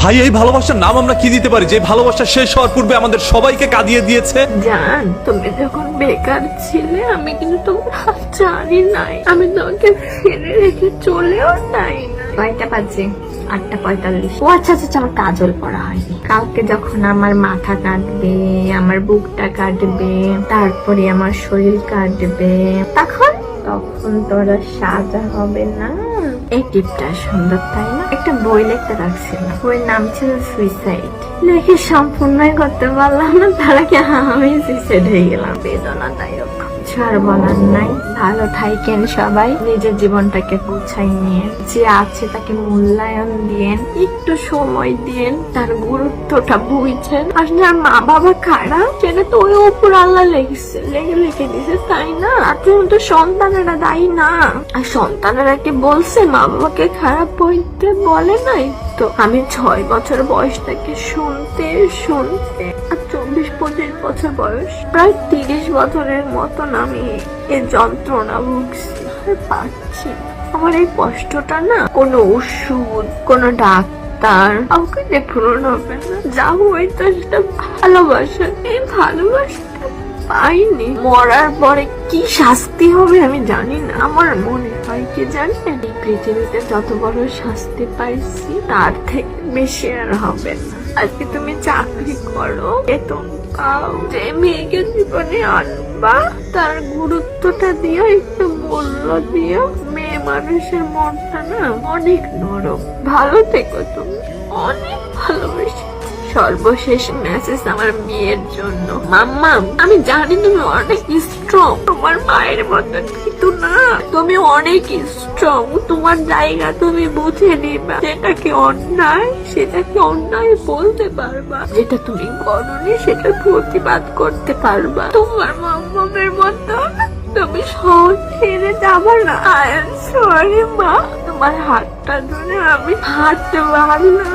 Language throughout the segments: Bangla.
ভাই এই ভালোবাসার নাম আমরা কি দিতে পারি? যে ভালোবাসা শেষ হওয়ার পূর্বে আমাদের সবাইকে কাঁদিয়ে দিয়েছে। জান তুমি যখন বেকার ছিলে আমি কিন্তু তোমার হাত জানি নাই। আমি তোমাকে ফেলে রেখে চলেও নাই। কয়টা বাজে? আটটা পঁয়তাল্লিশ। ও আচ্ছা আচ্ছা আচ্ছা, আমার কাজল পড়া হয়নি। কালকে যখন আমার মাথা কাটবে আমার বুকটা কাটবে তারপরে আমার শরীর কাটবে তখন তখন তোরা সাজা হবে না। এই টিপটা সুন্দর, তাই না? একটা বই লিখতে রাখছিলাম। বইয়ের নাম ছিল সুইসাইড লেখে সম্পূর্ণই করতে পারলাম না, তারা কি আমি সুইসাইড হয়ে গেলাম? বেদনাদায়ক কিছু আর বলার নাই। ভালো থাইকেন সবাই। নিজের জীবনটাকে গুছাই নিয়ে যে আছে তাকে মূল্যায়ন দিয়েন। একটু সময় দিয়েন। তার গুরুত্বটা বুঝছেন আর যার মা বাবা খারাপ, সেটা তো ওই উপর আল্লাহ লেগেছে লেগে লিখে দিছে তাই না? আর তো সন্তানেরা দায়ী না। আর সন্তানেরা কি বলছে? মা বাবাকে খারাপ বলতে বলে নাই তো? আমি ছয় বছর বয়স থেকে শুনতে শুনতে আর চব্বিশ পঁচিশ বছর বয়স। প্রায় তিরিশ বছরের মতন আমি এ যন্ত্রণা ভুগছি। পাচ্ছি আমার এই কষ্টটা না কোনো ওষুধ, কোনো ডাক্তার আমাকে পূরণ হবে না। যা হয়তো সেটা ভালোবাসা। এই ভালোবাসাটা পাইনি। মরার পরে কি শাস্তি হবে আমি জানি না। আমার মনে হয় কি জানেন, এই পৃথিবীতে যত বড় শাস্তি পাইছি, তার থেকে বেশি আর হবে না। আজকে তুমি চাকরি করো, বেতন পাও, যে মেয়েকে জীবনে আনবা, তার গুরুত্বটা দিও, একটু মূল্য দিও। মেয়ে মানুষের মনটা না অনেক নরম। ভালো থেকো তুমি। অনেক ভালোবেসে সর্বশেষ মেসেজ আমার মেয়ের জন্য। মাম্মা, আমি জানি তুমি অনেক স্ট্রং তোমার মায়ের মতন কিন্তু না। তুমি অনেক স্ট্রং তোমার জায়গা তুমি বুঝে নিবা। যেটা কি অন্যায় সেটা কি অন্যায় বলতে পারবা। যেটা তুমি করনি, সেটা প্রতিবাদ করতে পারবা। তোমার মাম্মামের মতন তুমি সহজ ছেড়ে যাবা না। আই এম সরি মা। তোমার হাতটা ধরে আমি হাঁটতে পারলাম।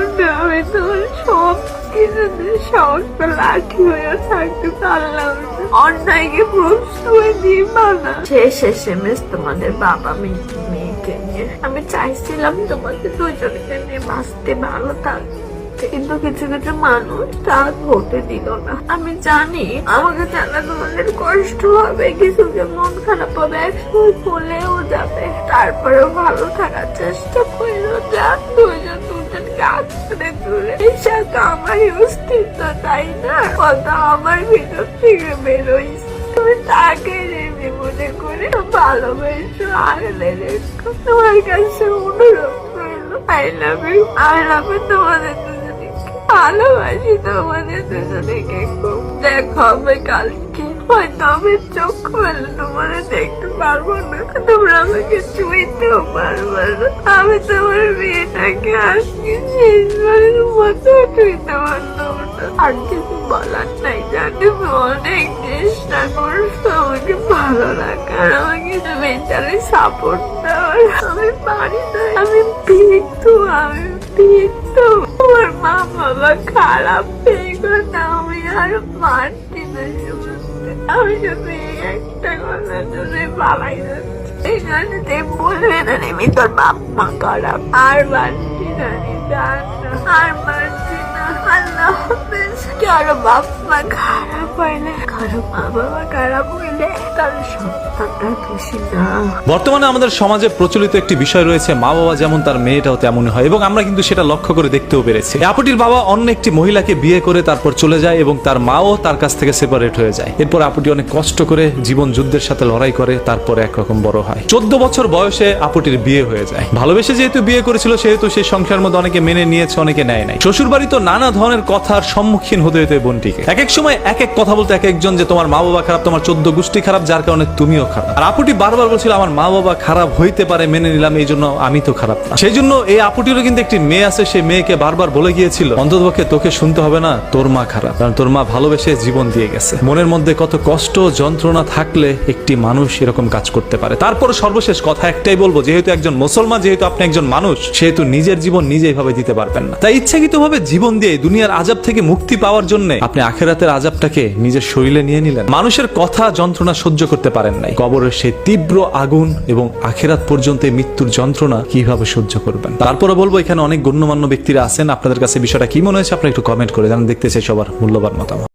সব কিছুতে সমস্ত লাঠি হয়ে থাকতে পারলাম অন্যায়কে প্রশ্রয় দিবা না শেষ এম এস তোমাদের বাবা মেয়েকে মেয়েকে নিয়ে। আমি চাইছিলাম তোমাদের দুজনকে নিয়ে বাঁচতে ভালো থাকতে। কিন্তু কিছু কিছু মানুষ তা হতে দিল না। আমি জানি আমাকে জানা তোমাদের কষ্ট হবে। কিছু মন খারাপ হবে একসময় চলেও যাবে। তারপরেও ভালো থাকার চেষ্টা করল যা ধরে এসব আমার অস্তিত্ব তাই না। কথা আমার ভিতর থেকে বেরোই তুমি তাকে নেবে মনে করে ভালোবেসো আগলে রেখো তোমার কাছে অনুরোধ করল I love you I love you তোমাদের দুজনে ভালোবাসি, তোমাদের দুজনে দেখা হবে কালকে হয়তো আমি চোখ খুলে তোমাদের দেখতে পারব না। তোমরা আমাকে ছুঁইতেও পারবে না। আমি তোমার বিয়েটাকে আজকে শেষবারের মতো ছুঁইতে পারলাম না। আর কিছু বলার নাই, জানি? অনেক চেষ্টা করছ আমাকে ভালো রাখার। আমাকে মেন্টালি সাপোর্ট দেওয়ার। আমি পারি না। আমি পিতু আমি পিতু আমার মা বাবা খারাপ এই কথা আমি আর মানছি না। আমি শুধু একটা কথা শুনে পালাই যাচ্ছি এখানে যে বলবে না আমি তোর বাপ মা খারাপ আর মানছি না। আর মানছি না, আল্লাহ হাফেজ খারাপ কারও মা খারাপ হইলে বর্তমানে আমাদের সমাজে প্রচলিত একটি বিষয় রয়েছে, মা বাবা যেমন তার মেয়েটাও তেমনই হয়, এবং আমরা কিন্তু সেটা লক্ষ্য করে দেখতেও পেরেছি। আপুটির বাবা অন্য একটি মহিলাকে বিয়ে করে তারপর চলে যায় এবং তার মাও তার কাছ থেকে সেপারেট হয়ে যায়। এরপর আপুটি অনেক কষ্ট করে জীবন যুদ্ধের সাথে লড়াই করে, তারপর একরকম বড় হয়। চোদ্দ বছর বয়সে আপুটির বিয়ে হয়ে যায়। ভালোবেসে যেহেতু বিয়ে করেছিল, সেহেতু সেই সংসারের মধ্যে অনেকে মেনে নিয়েছে, অনেকে নেয় নাই। শ্বশুর বাড়ি তো নানা ধরনের কথার সম্মুখীন হতে হতে বোনটিকে। এক এক সময় এক এক কথা বলতে এক একজন যে তোমার মা বাবা খারাপ, তোমার চোদ্দ গোষ্ঠী খারাপ, যার কারণে তুমিও খারাপ। আর আপুটি বারবার বলছিল, আমার মা বাবা খারাপ হইতে পারে, মেনে নিলাম, এই জন্য আমি তো খারাপ না। সেই জন্য এই আপুটিরও কিন্তু একটি মেয়ে আছে, সেই মেয়েকে বারবার বলে গিয়েছিল অন্ততপক্ষে তোকে শুনতে হবে না, তোর মা খারাপ, কারণ তোর মা ভালোবেসে জীবন দিয়ে গেছে। মনের মধ্যে কত কষ্ট, যন্ত্রণা থাকলে একটি মানুষ এরকম কাজ করতে পারে। তারপর সর্বশেষ কথা একটাই বলব, যেহেতু একজন মুসলমান, যেহেতু আপনি একজন মানুষ, সেহেতু নিজের জীবন নিজে ভাবে দিতে পারবেন না। তাই ইচ্ছাকৃতভাবে জীবন দিয়ে দুনিয়ার আজাব থেকে মুক্তি পাওয়ার জন্য আপনি আখেরাতের আজাবটাকে নিজের শরীরে নিয়ে নিলেন। মানুষের কথা যন্ত্রণা সহ্য করতে পারেন নাই। কবরের সেই তীব্র আগুন এবং আখেরাত পর্যন্ত মৃত্যুর যন্ত্রণা কীভাবে সহ্য করবেন? তারপরে বলব, এখানে অনেক গণ্যমান্য ব্যক্তিরা আছেন। আপনাদের কাছে বিষয়টা কি মনে হয়েছে আপনি একটু কমেন্ট করে জানান। দেখতে চাই সবার মূল্যবান মতামত।